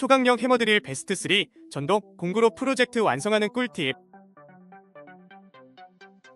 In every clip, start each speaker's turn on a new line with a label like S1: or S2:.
S1: 초강력 해머드릴 베스트 3 전동 공구로 프로젝트 완성하는 꿀팁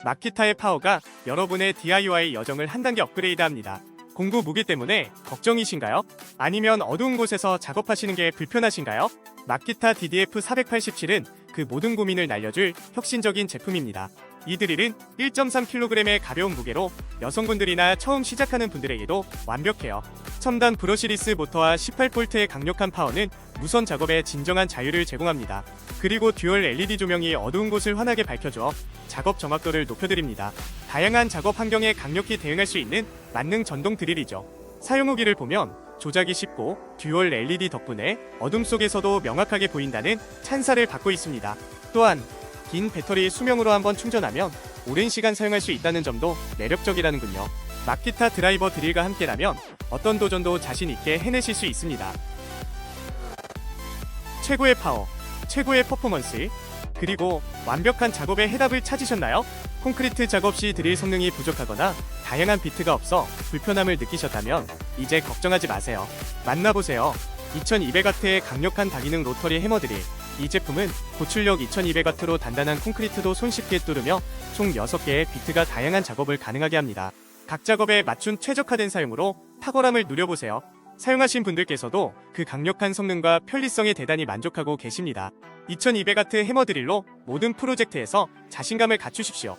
S1: 마키타의 파워가 여러분의 DIY 여정을 한 단계 업그레이드합니다. 공구 무게 때문에 걱정이신가요? 아니면 어두운 곳에서 작업하시는 게 불편하신가요? 마키타 DDF 487은 그 모든 고민을 날려줄 혁신적인 제품입니다. 이 드릴은 1.3kg의 가벼운 무게로 여성분들이나 처음 시작하는 분들에게도 완벽해요. 첨단 브러시리스 모터와 18볼트의 강력한 파워는 무선 작업에 진정한 자유를 제공합니다. 그리고 듀얼 LED 조명이 어두운 곳을 환하게 밝혀줘 작업 정확도를 높여드립니다. 다양한 작업 환경에 강력히 대응할 수 있는 만능 전동 드릴이죠. 사용 후기를 보면 조작이 쉽고 듀얼 LED 덕분에 어둠 속에서도 명확하게 보인다는 찬사를 받고 있습니다. 또한 긴 배터리 수명으로 한번 충전하면 오랜 시간 사용할 수 있다는 점도 매력적이라는군요. 마키타 드라이버 드릴과 함께라면 어떤 도전도 자신 있게 해내실 수 있습니다. 최고의 파워, 최고의 퍼포먼스, 그리고 완벽한 작업의 해답을 찾으셨나요? 콘크리트 작업 시 드릴 성능이 부족하거나 다양한 비트가 없어 불편함을 느끼셨다면 이제 걱정하지 마세요. 만나보세요. 2200W의 강력한 다기능 로터리 해머 드릴. 이 제품은 고출력 2200W로 단단한 콘크리트도 손쉽게 뚫으며 총 6개의 비트가 다양한 작업을 가능하게 합니다. 각 작업에 맞춘 최적화된 사용으로 탁월함을 누려보세요. 사용하신 분들께서도 그 강력한 성능과 편리성에 대단히 만족하고 계십니다. 2200W 해머 드릴로 모든 프로젝트에서 자신감을 갖추십시오.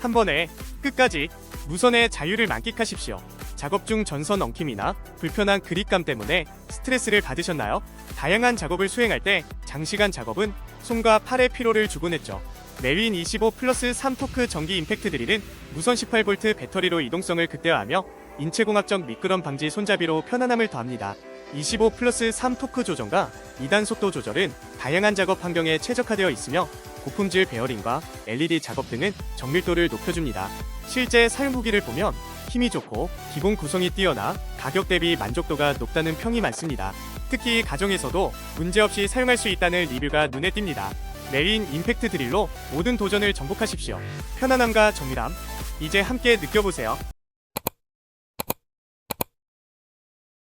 S1: 한 번에 끝까지 무선의 자유를 만끽하십시오. 작업 중 전선 엉킴이나 불편한 그립감 때문에 스트레스를 받으셨나요? 다양한 작업을 수행할 때 장시간 작업은 손과 팔의 피로를 주곤 했죠. 메윈 25 플러스 3 토크 전기 임팩트 드릴은 무선 18V 배터리로 이동성을 극대화하며 인체공학적 미끄럼 방지 손잡이로 편안함을 더합니다. 25 플러스 3 토크 조정과 2단 속도 조절은 다양한 작업 환경에 최적화되어 있으며 고품질 베어링과 LED 작업 등은 정밀도를 높여줍니다. 실제 사용 후기를 보면 힘이 좋고 기본 구성이 뛰어나 가격 대비 만족도가 높다는 평이 많습니다. 특히 가정에서도 문제없이 사용할 수 있다는 리뷰가 눈에 띕니다. 메인 임팩트 드릴로 모든 도전을 정복하십시오. 편안함과 정밀함, 이제 함께 느껴보세요.